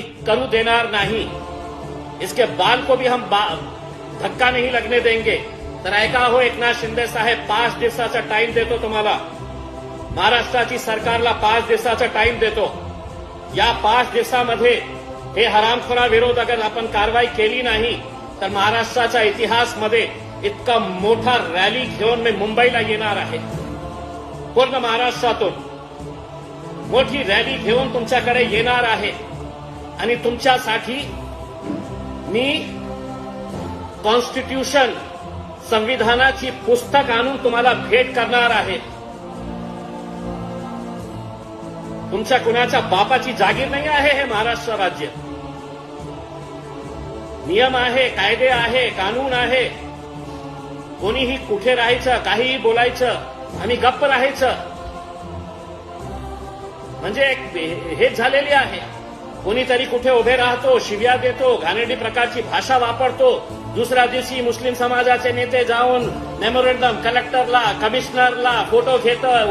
करू देणार नाही। इसके बाल को भी हम धक्का नहीं लगने देंगे। तर ऐका हो एकनाथ शिंदे साहेब, पाच दिवसाचा टाइम देतो तुम्हाला। महाराष्ट्राची सरकारला पाच दिवसाचा टाइम देतो। या पाच दिवसामध्ये हे हरामखोरा विरोध अगर आपण कारवाई केली नाही, तर महाराष्ट्राच्या इतिहासमध्ये इतका मोठा रॅली घेऊन मी मुंबईला येणार पूर्ण महाराष्ट्रातून मोठी रॅली घेऊन तुमच्याकडे आहे. आणि तुमच्यासाठी मी कॉन्स्टिट्यूशन संविधानाची पुस्तक आणून तुम्हाला भेट करणार आहे. तुमच्या कुणाच्या बापाची जागीर नाही आहे हे महाराष्ट्र राज्य. नियम आहे कायदे आहे कानून आहे. कोणीही कुठे राहायचं काहीही बोलायचं आणि गप्प राहायचं. म्हणजे एक हे झालेली आहे. कोणीतरी कुठे उभे राहतो शिव्या देतो घाणेरडी प्रकारची भाषा वापरतो. दुसऱ्या दिवशी मुस्लिम समाजाचे नेते जाऊन मेमोरेंडम कलेक्टरला कमिशनरला फोटो घेतं